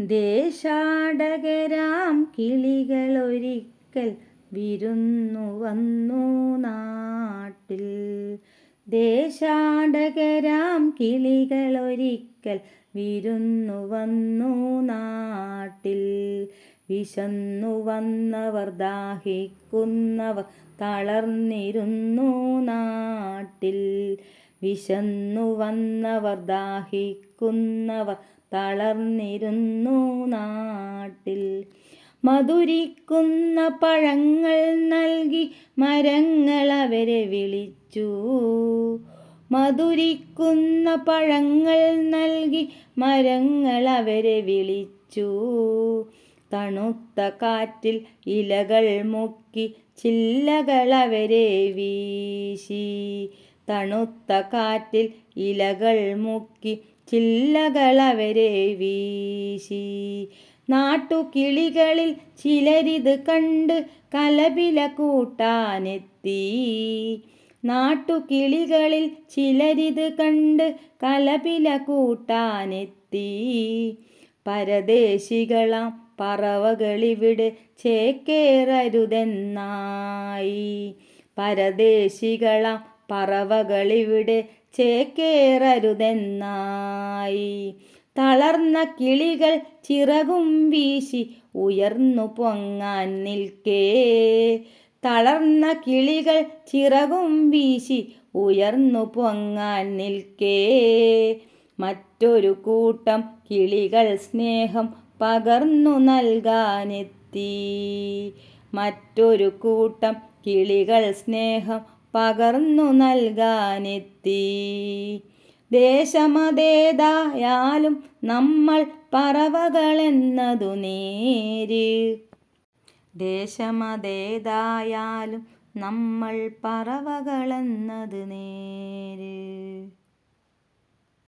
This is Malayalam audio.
ദേശാടകരാം കിളികളൊരിക്കൽ വിരുന്നു വന്നു നാട്ടിൽ. ദേശാടകരാം കിളികളൊരിക്കൽ വിരുന്നു വന്നു നാട്ടിൽ. വിശന്നു വന്നവർ ദാഹിക്കുന്നവർ തളർന്നിരുന്നു നാട്ടിൽ. വിശന്നു വന്നവർ ദാഹിക്കുന്നവർ തളർന്നിരുന്നു നാട്ടിൽ. മധുരിക്കുന്ന പഴങ്ങൾ നൽകി മരങ്ങൾ അവരെ വിളിച്ചു. മധുരിക്കുന്ന പഴങ്ങൾ നൽകി മരങ്ങൾ അവരെ വിളിച്ചു. തണുത്ത കാറ്റിൽ ഇലകൾ മുക്കി ചില്ലകൾ അവരെ വീശി. തണുത്ത കാറ്റിൽ ഇലകൾ മുക്കി ചില്ലകൾ അവരെ വീശി. നാട്ടുകിളികളിൽ ചിലരിത് കണ്ട് കലപില കൂട്ടാനെത്തി. നാട്ടുകിളികളിൽ ചിലരിത് കണ്ട് കലപില കൂട്ടാനെത്തി. പരദേശികളാം പറവകളിവിടെ ചേക്കേറരുതെന്നായി. പരദേശികളാം പറവകളിവിടെ ചേക്കേറരുതെന്നായി. തളർന്ന കിളികൾ ചിറകും വീശി ഉയർന്നു പൊങ്ങാൻ നിൽക്കേ. തളർന്ന കിളികൾ ചിറകും വീശി ഉയർന്നു പൊങ്ങാൻ നിൽക്കേ. മറ്റൊരു കൂട്ടം കിളികൾ സ്നേഹം പകർന്നു നൽകാനെത്തി. മറ്റൊരു കൂട്ടം കിളികൾ സ്നേഹം പകർന്നു നൽകാനെത്തി. ദേശമതേതായാലും നമ്മൾ പറവകളെന്നതു നേര്. ദേശമതേതായാലും നമ്മൾ പറവകളെന്നത്